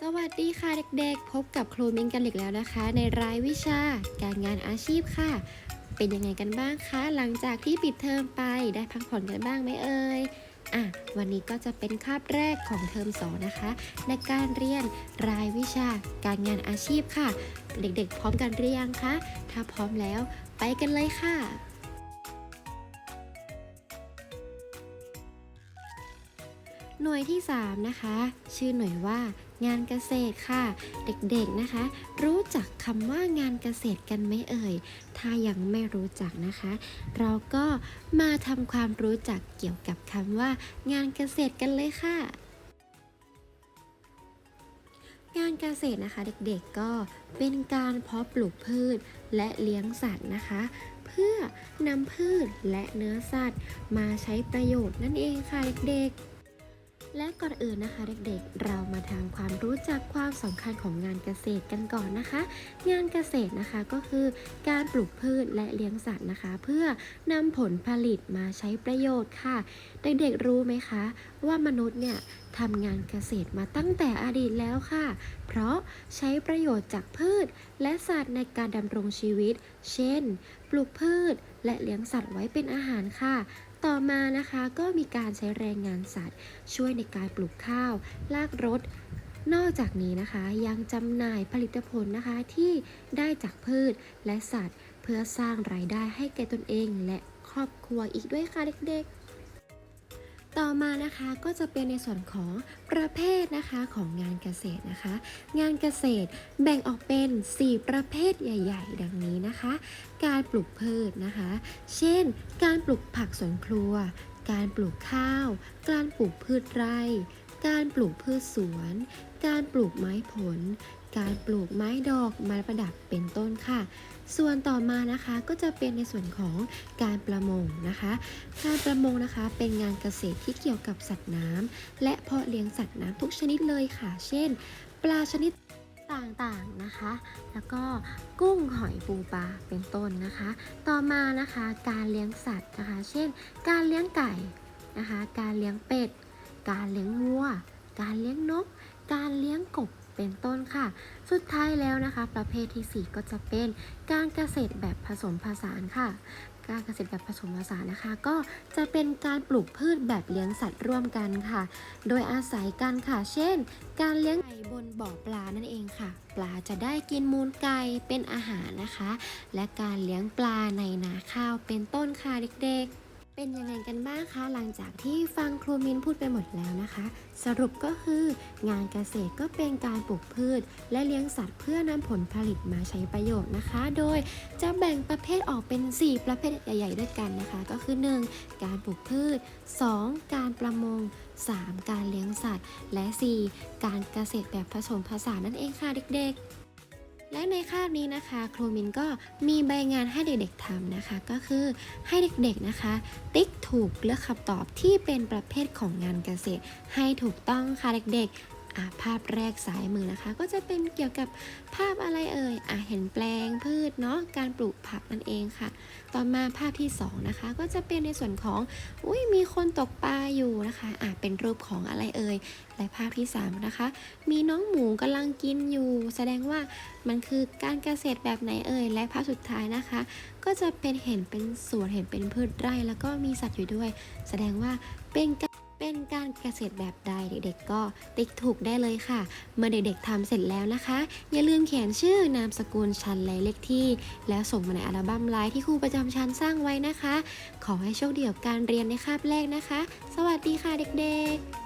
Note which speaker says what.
Speaker 1: สวัสดีค่ะเด็กๆ พบกับครูมินกันอีกแล้วนะคะ ในรายวิชาการงานอาชีพค่ะ เป็นยังไงกันบ้างคะ หลังจากที่ปิดเทอมไปได้พักผ่อนกันบ้างไหมเอ่ยอะวันนี้ก็จะเป็นคาบแรกของเทอมสองนะคะ ในการเรียนรายวิชาการงานอาชีพค่ะ เด็กๆ พร้อมกันหรือยังคะ ถ้าพร้อมแล้วไปกันเลยค่ะหน่วยที่ 3 นะคะ ชื่อหน่วยว่า งานเกษตรค่ะ เด็กๆนะคะ รู้จักคำว่างานเกษตรกันไหมเอ่ย ถ้ายังไม่รู้จักนะคะ เราก็มาทำความรู้จักเกี่ยวกับคำว่า งานเกษตรกันเลยค่ะ งานเกษตรนะคะ เด็กๆก็เป็นการเพาะปลูกพืชและเลี้ยงสัตว์นะคะ เพื่อนำพืชและเนื้อสัตว์ มาใช้ประโยชน์นั่นเองค่ะเด็กๆ และก่อนอื่นนะคะเด็กๆ เรามาทำความรู้จักความสำคัญของงานเกษตรกันก่อนนะคะ งานเกษตรนะคะก็คือการปลูกพืชและเลี้ยงสัตว์นะคะ เพื่อนำผลผลิตมาใช้ประโยชน์ค่ะ เด็กๆรู้ไหมคะ ว่ามนุษย์เนี่ยทำงานเกษตรมาตั้งแต่อดีตแล้วค่ะ เพราะใช้ประโยชน์จากพืช และสัตว์ในการดำรงชีวิต เช่น ปลูกพืช และเลี้ยงสัตว์ไว้เป็นอาหารค่ะ ต่อมานะคะก็มีการใช้แรงงานสัตว์ ช่วยในการปลูกข้าว ลากรถ นอกจากนี้นะคะยังจำหน่ายผลิตผลนะคะที่ได้จากพืชและสัตว์ เพื่อสร้างรายได้ให้แก่ตนเองและครอบครัวอีกด้วยค่ะเด็กๆ ต่อมานะคะก็จะเป็นในส่วนของประเภทนะคะของงานเกษตรนะคะ งานเกษตรแบ่งออกเป็น 4 ประเภทใหญ่ ๆ ดังนี้นะคะ การปลูกพืชนะคะ เช่น การปลูกผักสวนครัว การปลูกข้าว การปลูกพืชไร่ การปลูกพืชสวน การปลูกไม้ผล การปลูกไม้ดอกไม้ประดับเป็นต้นค่ะ ส่วนต่อมานะคะก็จะเป็นในส่วนของการประมงนะคะ การประมงนะคะเป็นงานเกษตรที่เกี่ยวกับสัตว์น้ำและเพาะเลี้ยงสัตว์น้ำทุกชนิดเลยค่ะ เช่น ปลาชนิดต่างๆนะคะ แล้วก็กุ้งหอยปูปลาเป็นต้นนะคะ ต่อมานะคะการเลี้ยงสัตว์นะคะ เช่น การเลี้ยงไก่นะคะ การเลี้ยงเป็ด การเลี้ยงวัว การเลี้ยงนก การเลี้ยงกบเป็นต้นค่ะ สุดท้ายแล้วนะคะ ประเภทที่ 4 ก็จะเป็นการเกษตรแบบผสมผสานค่ะ การเกษตรแบบผสมผสานนะคะ ก็จะเป็นการปลูกพืชแบบเลี้ยงสัตว์ร่วมกันค่ะ โดยอาศัยกันค่ะ เช่น การเลี้ยงไก่บนบ่อปลานั่นเองค่ะ ปลาจะได้กินมูลไก่เป็นอาหารนะคะ และการเลี้ยงปลาในนาข้าวเป็นต้นค่ะเด็กๆ เป็นยังไงกันบ้างคะหลังจากที่ฟังครูมินพูดไปหมดแล้วนะคะ สรุปก็คืองานเกษตรก็เป็นการปลูกพืช และเลี้ยงสัตว์เพื่อนำผลผลิตมาใช้ประโยชน์นะคะ โดยจะแบ่งประเภทออกเป็น 4 ประเภทใหญ่ๆด้วยกันนะคะ ก็คือ 1. การปลูกพืช 2. การประมง 3. การเลี้ยงสัตว์ และ 4. การเกษตรแบบผสมผสานนั่นเองค่ะเด็กๆ และในคาบนี้นะคะครูมินก็มีใบงานให้เด็กๆทำนะคะ ก็คือให้เด็กๆนะคะ ติ๊กถูกเลือกคำตอบที่เป็นประเภทของงานเกษตร ให้ถูกต้องค่ะเด็กๆ ภาพแรกซ้ายมือนะคะ ก็จะเป็นเกี่ยวกับภาพอะไรเอ่ยอะเห็นแปลงพืชเนาะการปลูกผักนั่นเองค่ะ ต่อมาภาพที่สองนะคะก็จะเป็นในส่วนของอุ้ยมีคนตกปลาอยู่นะคะอะเป็นรูปของอะไรเอ่ยและภาพที่สามนะคะมีน้องหมูกำลังกินอยู่ แสดงว่ามันคือการเกษตรแบบไหนเอ่ยและภาพสุดท้ายนะคะ ก็จะเป็นเห็นเป็นสวนเห็นเป็นพืชไร่ แล้วก็มีสัตว์อยู่ด้วย แสดงว่าเป็นการ เป็นการเกษตรแบบใดเด็กๆก็ติ๊กถูกได้เลยค่ะ เมื่อเด็กๆทำเสร็จแล้วนะคะ อย่าลืมเขียนชื่อนามสกุลชั้นและเลขที่ แล้วส่งมาในอัลบั้มไลน์ที่ครูประจำชั้นสร้างไว้นะคะ ขอให้โชคดีกับการเรียนในคาบแรกนะคะ สวัสดีค่ะเด็กๆ